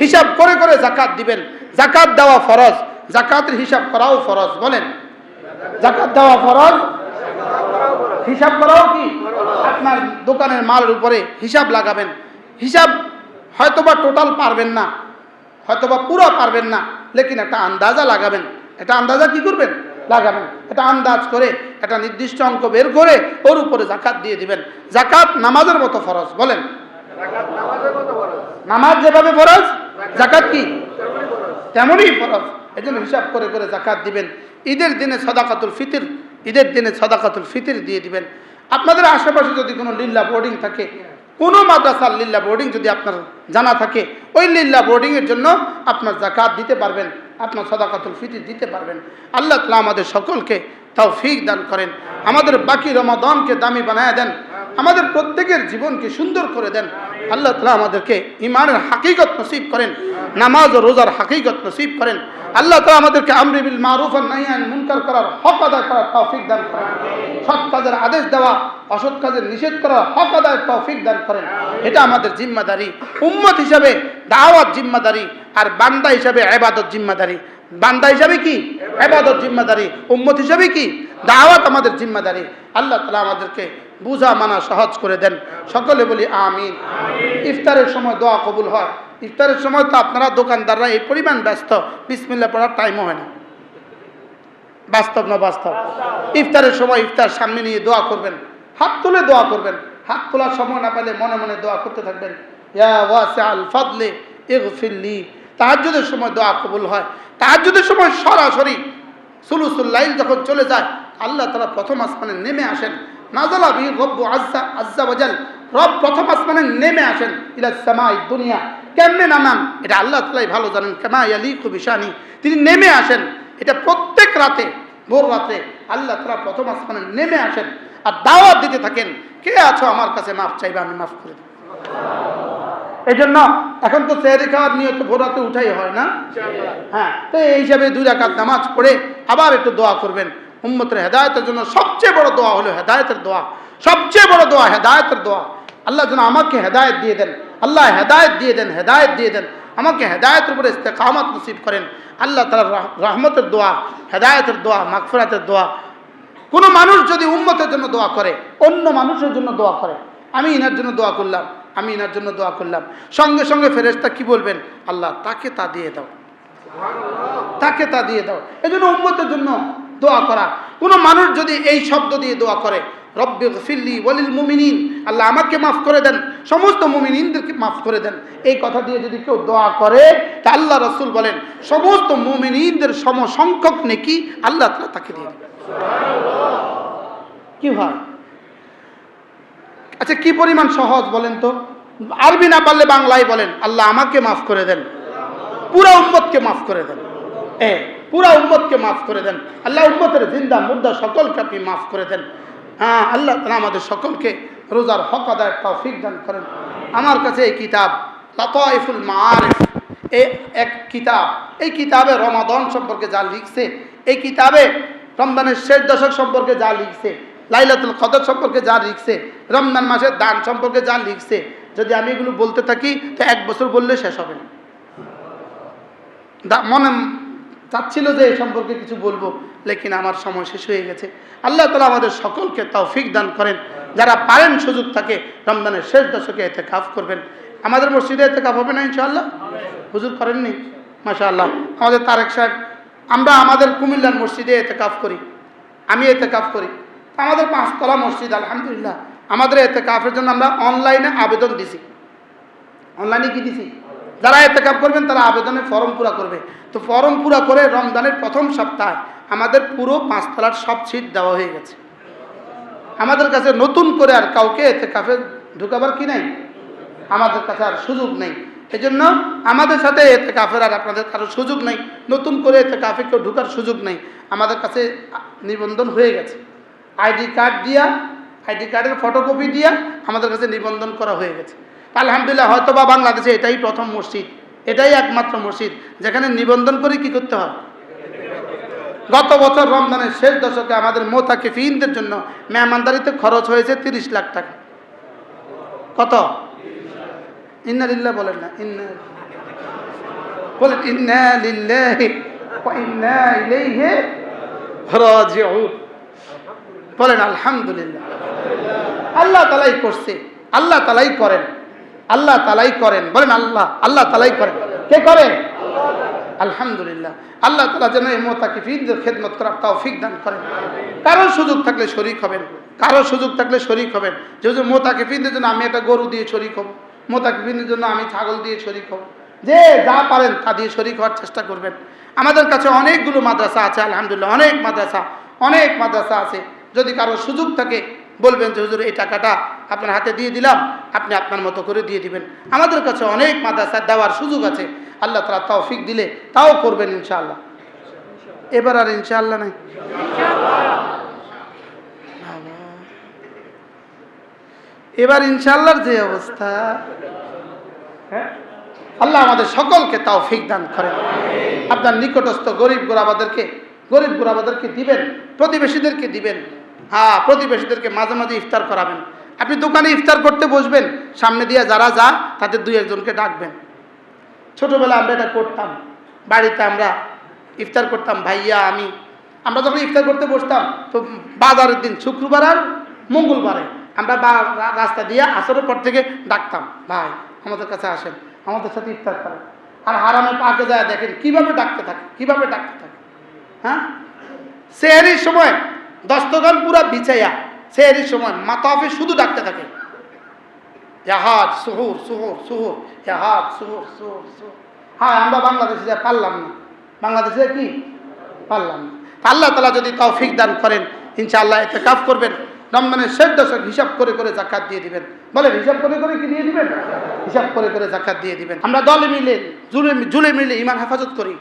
হিসাব করে করে জাকাত দিবেন। জাকাত দেওয়া ফরজ জাকাতের হিসাব করাও ফরজ বলেন। জাকাত দেওয়া ফরজ হিসাব করাও কি? আপনার দোকানের মালের উপরে হিসাব লাগাবেন। হিসাব হয়তোবা টোটাল পারবেন না হয়তোবা পুরো পারবেন না লেকিন একটা আন্দাজা লাগাবেন। এটা আন্দাজা কি করবেন? লাগাবেন। এটা আন্দাজ করে একটা নির্দিষ্ট অঙ্ক বের করে ওর উপরে জাকাত দিয়ে দিবেন। জাকাত নামাজের মতো ফরজ বলেন। নামাজ যেভাবে ফরজ জাকাত কি? তেমনই ফরজ। এই জন্য হিসাব করে করে জাকাত দিবেন। ঈদের দিনে সদাকাতুল ফিতির, ঈদের দিনে সদাকাতুল ফিতির দিয়ে দিবেন। আপনাদের আশেপাশে যদি কোনো লিল্লা বোর্ডিং থাকে, কোনো মাদ্রাসার লিল্লা বোর্ডিং যদি আপনার জানা থাকে, ওই লিল্লা বোর্ডিংয়ের জন্য আপনার জাকাত দিতে পারবেন, আপনার সদাকাতুল ফিতির দিতে পারবেন। আল্লাহ তালা আমাদের সকলকে তাও ফিক দান করেন। আমাদের বাকি রমাদনকে দামি বানায় দেন। আমাদের প্রত্যেকের জীবনকে সুন্দর করে দেন। আল্লাহ তালা আমাদেরকে ইমানের হাকিগত নসিব করেন, নামাজ ও রোজার হাকিগত নসিব করেন। আল্লাহ তালা আমাদেরকে আমরি বিল মারুফ আর নাহিয়ান মুনকার করার হক আদায় করার তৌফিক দান করেন। সৎ কাজের আদেশ দেওয়া, অসৎ কাজের নিষেধ করার হক আদায় তৌফিক দান করেন। এটা আমাদের জিম্মাদারি। উম্মত হিসাবে দাওয়াত জিম্মাদারি আর বান্দা হিসাবে এবাদত জিম্মাদারি। বান্দা হিসাবে কি? এবাদত জিম্মাদারি। উম্মত হিসাবে কি? দাওয়াত আমাদের জিম্মাদারি। আল্লাহ তালা আমাদেরকে বুঝা, মানা, সহজ করে দেন। সকলে বলি আমিন। ইফতারের সময় দোয়া কবুল হয়। ইফতারের সময় তো আপনারা দোকানদাররা এই পরিমাণ ব্যস্ত। বিসমিল্লা পড়ার টাইমও হয় না। বাস্তব না বাস্তব? ইফতারের সময় ইফতার সামনে নিয়ে দোয়া করবেন। হাত তুলে দোয়া করবেন। হাত তোলার সময় না পেলে মনে মনে দোয়া করতে থাকবেন। ইয়া ওয়াসিআল ফাদলে ইগফিরলি। তাহাজ্জুদের সময় দোয়া কবুল হয়। তাহাজ্জুদের সময় সরাসরি সুলুসুল্লাইল যখন চলে যায় আল্লাহ তালা প্রথম আসমানে নেমে আসেন। নাজালা বি রব্বু আজ্জা আজ্জা ওয়াজাল রব প্রথম আসমানে নেমে আসেন ইলা সামাই দুনিয়া। কেমনে নামান? এটা আল্লাহ তালাই ভালো জানেন। কেমা আলী খুবিশানি তিনি নেমে আসেন। এটা প্রত্যেক রাতে ভোর রাতে আল্লাহ তালা প্রথম আসমানে নেমে আসেন আর দাওয়াত দিতে থাকেন। কে আছো আমার কাছে মাফ চাইবে আমি মাফ করে দেব। এই জন্য এখন তো সেহরি খাওয়ার নিয়ত ভোর রাতে উঠাই হয় না? হ্যাঁ তো এই হিসাবে দুই রাকাত নামাজ পড়ে আবার একটু দোয়া করবেন। উম্মতের হেদায়তের জন্য সবচেয়ে বড় দোয়া হলো হেদায়তের দোয়া। সবচেয়ে বড় দোয়া হেদায়তের দোয়া। আল্লাহ যেন আমাকে হেদায়ত দিয়ে দেন। আল্লাহ হেদায়ত দিয়ে দেন, হেদায়ত দিয়ে দেন। আমাকে হেদায়তের উপরে ইস্তেকামত নসিব করেন। আল্লাহ তালা রহমতের দোয়া, হেদায়তের দোয়া, মাগফিরাতের দোয়া। কোনো মানুষ যদি উম্মতের জন্য দোয়া করে, অন্য মানুষের জন্য দোয়া করে, আমি ইনার জন্য দোয়া করলাম, আমি ইনার জন্য দোয়া করলাম। সঙ্গে সঙ্গে ফেরেশতা কি বলবেন? আল্লাহ তাকে তা দিয়ে দাও। তাকে তা দিয়ে দাও। এই জন্য উম্মতের জন্য দোয়া করা। কোনো মানুষ যদি এই শব্দ দিয়ে দোয়া করে, রব্বে ফিল্লি মুমিনিন আল্লাহ আমাকে মাফ করে দেন, সমস্ত মুমিনিনদেরকে মাফ করে দেন। এই কথা দিয়ে যদি কেউ দোয়া করে, তা আল্লাহ রসুল বলেন, সমস্ত মুমিনিনদের সমসংখ্যক নেকি আল্লাহ তালা তাকে দিয়ে দেবেন। কি হয় আচ্ছা কি পরিমাণ সহজ বলেন তো? আরবি না পারলে বাংলায় বলেন, আল্লাহ আমাকে মাফ করে দেন, পুরা উম্মতকে মাফ করে দেন। এ পুরা উম্মতকে মাফ করে দেন। আল্লাহ উম্মতের জিন্দা মুদ্দা সকলকে আপনি মাফ করে দেন। হ্যাঁ আল্লাহ তালা আমাদের সকলকে রোজার হক আদায় তৌফিক দান করেন। আমার কাছে এই কিতাব, লতাইফুল মারিফ এ এক কিতাব। এই কিতাবে রমাদন সম্পর্কে যা লিখছে, এই কিতাবে রমজানের শেষ দশক সম্পর্কে যা লিখছে, লাইলাতুল কদর সম্পর্কে যা লিখছে, রমজান মাসের দান সম্পর্কে যা লিখছে, যদি আমি এগুলো বলতে থাকি, তো এক বছর বললে শেষ হবে না। মনে চাচ্ছিল যে এই সম্পর্কে কিছু বলব, লেকিন আমার সময় শেষ হয়ে গেছে। আল্লাহ তালা আমাদের সকলকে তৌফিক দান করেন। যারা পারেন সুযোগ থাকে, রমজানের শেষ দশকে এতে কাফ করবেন। আমাদের মসজিদে এতে কাফ হবে না ইনশাআল্লাহ? হুজুর করেননি? মাশা আল্লাহ আমাদের তারেক সাহেব, আমরা আমাদের কুমিল্লার মসজিদে এতে কাফ করি। আমি এতে কাফ করি। আমাদের পাঁচতলা মসজিদ, আলহামদুলিল্লাহ। আমাদের এতে কাফের জন্য আমরা অনলাইনে আবেদন দিছি। অনলাইনে কি দিছি? যারা এতে কাপ করবেন, তারা আবেদনের ফর্ম পুরা করবে। তো ফর্ম পুরা করে রমজানের প্রথম সপ্তাহে আমাদের পুরো পাঁচতলার সব সিট দেওয়া হয়ে গেছে। আমাদের কাছে নতুন করে আর কাউকে এতে কাফে ঢুকাবার কি নাই? আমাদের কাছে আর সুযোগ নেই। এই জন্য আমাদের সাথে এতে কাফের আর আপনাদের কারও সুযোগ নেই। নতুন করে এতে কাফে কেউ ঢুকার সুযোগ নেই। আমাদের কাছে নিবন্ধন হয়ে গেছে। আইডি কার্ড দিয়া, আইডি কার্ডের ফটোকপি দিয়া আমাদের কাছে নিবন্ধন করা হয়ে গেছে। আলহামদুলিল্লাহ হয়তো বা বাংলাদেশে এটাই প্রথম মসজিদ, এটাই একমাত্র মসজিদ, যেখানে নিবন্ধন করে কি করতে হয়? গত বছর রমজানের শেষ দশকে আমাদের মোতাকে ফিনদের জন্য মেহমানদারিতে খরচ হয়েছে তিরিশ লাখ টাকা। কত? ইন্নারিল্লা বলেন না, ইন্না বলেন, ইন্না লিল্লাহি ওয়া ইন্না ইলাইহি রাজিউন। বলেন, আলহামদুলিল্লাহ। আল্লাহ তালাই করছে, আল্লাহ তালাই করেন। আল্লাহ তালাই করেন। বলেন আল্লাহ আল্লাহ তালাই করেন। কে করে? আলহামদুলিল্লাহ। আল্লাহ তালা যেন এই মোতাকে ফিরদের খেদমত করার তাও ফিক দান করেন। কারও সুযোগ থাকলে শরিক হবেন। কারও সুযোগ থাকলে শরিক হবেন। যেহেতু মোতাকে ফিরদের জন্য আমি একটা গরু দিয়ে শরিক হব। মোতাকে ফিরদের জন্য আমি ছাগল দিয়ে শরিক হব। যে যা পারেন তা দিয়ে শরিক হওয়ার চেষ্টা করবেন। আমাদের কাছে অনেকগুলো মাদ্রাসা আছে, আলহামদুলিল্লাহ, অনেক মাদ্রাসা অনেক মাদ্রাসা আছে। যদি কারও সুযোগ থাকে বলবেন যে, হুজুর, এই টাকাটা আপনার হাতে দিয়ে দিলাম, আপনি আপনার মতো করে দিয়ে দিবেন। আমাদের কাছে অনেক মাদ্রাসা দেওয়ার সুযোগ আছে। আল্লাহ তালা তাও ফিক দিলে তাও করবেন ইনশাআল্লাহ। এবার আর ইনশাআল্লাহ নাই? এবার ইনশাআল্লাহর যে অবস্থা হ্যাঁ? আল্লাহ আমাদের সকলকে তাও ফিক দান করেন। আপনার নিকটস্থ গরিব গোরাবাদেরকে গরিব গোরাবাদেরকে দিবেন, প্রতিবেশীদেরকে দিবেন। হ্যাঁ প্রতিবেশীদেরকে মাঝে মাঝে ইফতার করাবেন। আপনি দোকানে ইফতার করতে বসবেন, সামনে দিয়ে যারা যা, তাদের দুই একজনকে ডাকবেন। ছোটোবেলা আমরা এটা করতাম। বাড়িতে আমরা ইফতার করতাম, ভাইয়া, আমি আমরা যখন ইফতার করতে বসতাম, তো বাজারের দিন, শুক্রবার আর মঙ্গলবারে আমরা রাস্তা দিয়ে আসরের পর থেকে ডাকতাম, ভাই, আমাদের কাছে আসেন, আমাদের সাথে ইফতার করেন। আর হারামে পাকে যায় দেখেন, কীভাবে ডাকতে থাকে, কীভাবে ডাকতে থাকে হ্যাঁ? সেহারির সময় দস্তগান পুরা বিছাইয়া সেহারির সময় মাতাফে শুধু ডাকতে থাকে। জাহাজ সুহুর সুহুর সুহুর জাহাজ সুহুর সুহুর সুহুর। হ্যাঁ আমরা বাংলাদেশে যা পারলাম না। বাংলাদেশে কি? পারলাম না। আল্লাহ তালা যদি তৌফিক দান করেন, ইনশাআল্লাহ এতে কাজ করবেন। রমজানের শেষ দশক হিসাব করে করে জাকাত দিয়ে দিবেন। বলেন, হিসাব করে করে কি দিয়ে দিবেন? হিসাব করে করে জাকাত দিয়ে দিবেন। আমরা দলে মিলে জুড়ে জুড়ে মিলে ইমান হেফাজত করি।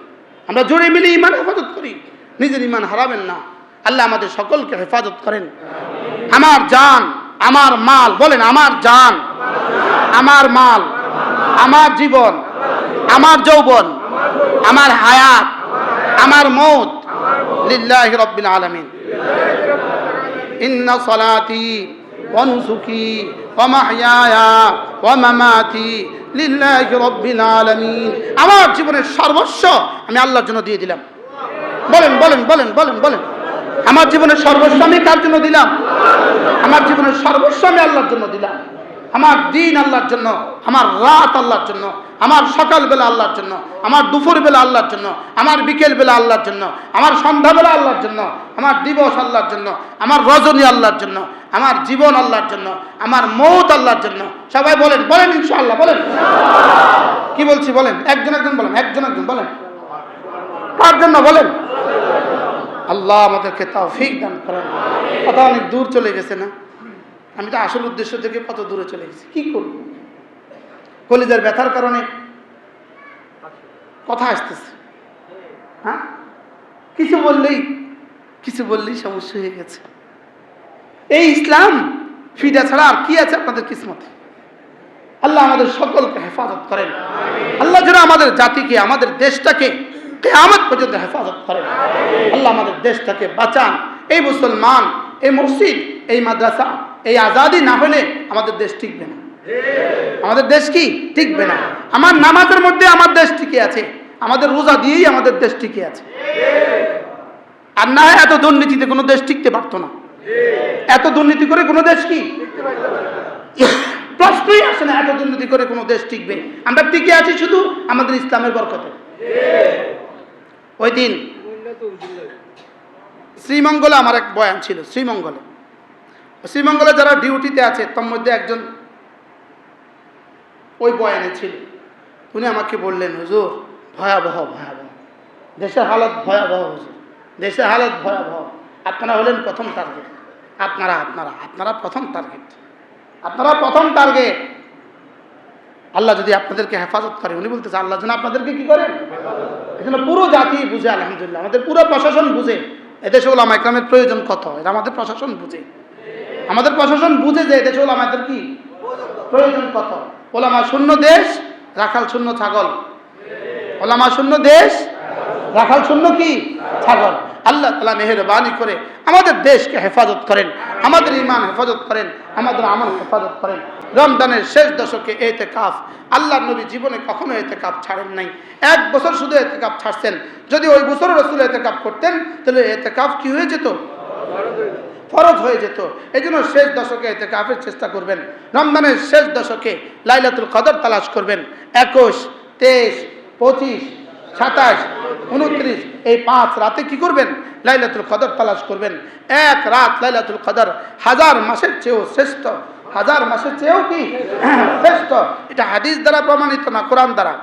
আমরা জুড়ে মিলে ইমান হেফাজত করি। নিজের ইমান হারাবেন না। আল্লাহ আমাদের সকলকে হেফাজত করেন আমার জান আমার মাল বলেন আমার জান আমার মাল আমার জীবন আমার যৌবন আমার হায়াত আমার মৌত লিল্লাহ রব্বিল আলমিন ইন্না সলাতি ونسكي ومحياي ومماتي লিল্লাহি রব্বিল আলামিন আমার জীবনের সর্বস্ব আমি আল্লাহর জন্য দিয়ে দিলাম বলেন বলেন বলেন বলেন বলেন আমার জীবনের সর্বস্ব আমি কার জন্য দিলাম? আমার জীবনের সর্বস্ব আমি আল্লাহর জন্য দিলাম। আমার দিন আল্লাহর জন্য, আমার রাত আল্লাহর জন্য, আমার সকালবেলা আল্লাহর জন্য, আমার দুপুরবেলা আল্লাহর জন্য, আমার বিকেলবেলা আল্লাহর জন্য, আমার সন্ধ্যাবেলা আল্লাহর জন্য, আমার দিবস আল্লাহর জন্য, আমার রজনী আল্লাহর জন্য, আমার জীবন আল্লাহর জন্য, আমার মৌত আল্লাহর জন্য। সবাই বলেন বলেন ইনশাআল্লাহ, বলেন। কি বলছি, বলেন? একজন একজন বলেন, একজন একজন বলেন। কার জন্য বলেন? আল্লাহ আমাদেরকে তাও ফিক দান করেন। কথা অনেক দূর চলে গেছে না? আমি তো আসল উদ্দেশ্য থেকে কত দূরে চলে গেছি। কি করব? কলিজার ব্যথার কারণে কথা আসতেছে। হ্যাঁ? কিছু বললেই কিছু বললেই সমস্যা হয়ে গেছে। এই ইসলাম ফিটা ছাড়া আর কি আছে আপনাদের কিসমতে? আল্লাহ আমাদের সকলকে হেফাজত করেন। আল্লাহ যেন আমাদের জাতিকে, আমাদের দেশটাকে কেয়ামত পর্যন্ত হেফাজত করেন। আল্লাহ আমাদের দেশটাকে বাঁচান। এই মুসলমান, এই মসজিদ, এই মাদ্রাসা, এই আজাদি না হলে আমাদের দেশ টিকবে না। আমাদের দেশ কি? টিকবে না। আমার নামাজের মধ্যে আমার দেশ টিকে আছে। আমাদের রোজা দিয়েই আমাদের দেশ টিকে আছে। আর না এত দুর্নীতিতে কোনো দেশ টিকতে পারতো না। এত দুর্নীতি করে কোনো দেশ কি? প্রশ্নই আসে না, এত দুর্নীতি করে কোনো দেশ টিকবে। আমরা টিকে আছি শুধু আমাদের ইসলামের বরকতে। ওই দিন শ্রীমঙ্গলে আমার এক বয়ান ছিল, শ্রীমঙ্গলে। শ্রীমঙ্গলে যারা ডিউটিতে আছে, তার মধ্যে একজন ওই বয়ানে ছিল। উনি আমাকে বললেন, হুজুর, ভয়াবহ ভয়াবহ। দেশের হালত ভয়াবহ, হুজুর। দেশের হালত ভয়াবহ। আপনারা হলেন প্রথম টার্গেট আপনারা আপনারা আপনারা প্রথম টার্গেট আপনারা প্রথম টার্গেট আল্লাহ যদি আপনাদেরকে হেফাজত করে, উনি বলতেছে, আল্লাহ যেন আপনাদেরকে কি করেন এজন্য পুরো জাতি বুঝে, আলহামদুলিল্লাহ। আমাদের পুরো প্রশাসন বুঝে। এদেশে ওলামা ইকরামের প্রয়োজন কত? এটা আমাদের প্রশাসন বুঝে। আমাদের প্রশাসন বুঝে যে এদেশে ওলামাদের কি? প্রয়োজন কত? ওলামা শূন্য দেশ, রাখাল শূন্য ছাগল। ওলামা শূন্য দেশ, রাখাল শূন্য কি? ছাগল। আল্লাহ তালা মেহরবানি করে আমাদের দেশকে হেফাজত করেন, আমাদের ইমান হেফাজত করেন, আমাদের আমল হেফাজত করেন। রমজানের শেষ দশকে এতে কাফ আল্লাহ নবী জীবনে কখনো এতে কাপ ছাড়েন নাই। এক বছর শুধু এতে কাপ ছাড়ছেন। যদি ওই বছর রসুল এতে কাপ করতেন, তাহলে এতে কাপ কি হয়ে যেত? ফরজ হয়ে যেত। এই জন্য শেষ দশকে এতে কাফের চেষ্টা করবেন। রমজানের শেষ দশকে লাইলাতুল কদর তালাশ করবেন। একুশ, তেইশ, পঁচিশ সাতাশ, উনত্রিশ, এই পাঁচ রাতে কি করবেন? লাইলাতুল কদর তালাশ করবেন। এক রাত লাইলাতুল কদর হাজার মাসের চেয়েও শ্রেষ্ঠ। হাজার মাসের চেয়েও কি? শ্রেষ্ঠ। এটা হাদিস দ্বারা প্রমাণিত না, কোরআন দ্বারা।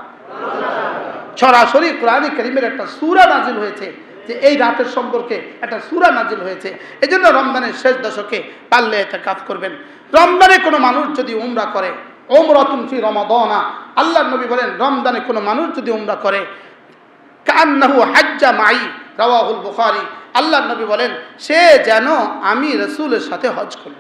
সরাসরি কোরআন করিমের একটা সুরা নাজিল হয়েছে যে এই রাতের সম্পর্কে একটা সুরা নাজিল হয়েছে। এই জন্য রমজানের শেষ দশকে পারলে এতে কাজ করবেন। রমজানে কোনো মানুষ যদি উমরা করে ওমরাতুন ফি রমাদনা আল্লাহ নবী বলেন, রমজানে কোনো মানুষ যদি উমরা করে কান্নাহু হাজ্জা মাই রাওয়াহুল বুখারি। আল্লাহ নবী বলেন, সে যেন আমি রসুলের সাথে হজ করল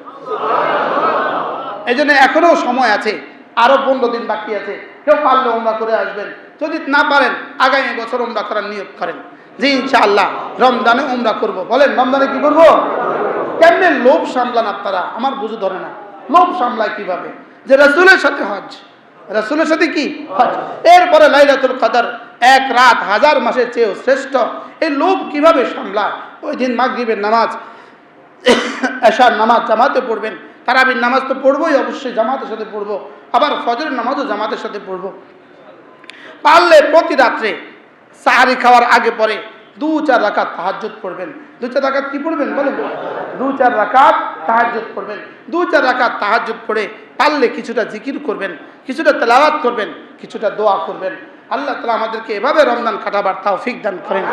এই জন্য এখনও সময় আছে আরও পনেরো দিন বাকি আছে, কেউ পারলে ওমরা করে আসবেন। যদি না পারেন, আগামী বছর ওমরা করার নিয়োগ করেন। যে ইনশাআল্লাহ রমজানে ওমরা করব। বলেন, রমজানে কি করব? কেমনে লোভ সামলান আপনারা? আমার বুঝে ধরে না। লোভ সামলায় কীভাবে? যে রসুলের সাথে হজ। রসুলের সাথে কি? হজ। এরপরে লাইলাতুল কদর এক রাত হাজার মাসের চেয়েও শ্রেষ্ঠ। এই লোভ কীভাবে সামলায়? ওই দিন মাগরিবের নামাজ, এশার নামাজ জামাতে পড়বেন। তারাবির নামাজ তো পড়বোই অবশ্যই, জামাতের সাথে পড়ব। আবার ফজরের নামাজও জামাতের সাথে পড়ব। পারলে প্রতি রাত্রে সাহারি খাওয়ার আগে পরে দু চার রাকাত তাহাজ্জুদ পড়বেন। দু চার রাকাত কি পড়বেন বলেন? দু চার রাকাত তাহাজ্জুদ পড়বেন। দু চার রাকাত তাহাজ্জুদ পড়ে পারলে কিছুটা জিকির করবেন, কিছুটা তেলাওয়াত করবেন, কিছুটা দোয়া করবেন। আল্লাহ তালা আমাদেরকে এভাবে রমজান কাটাবার তাও ফিক দান করেন।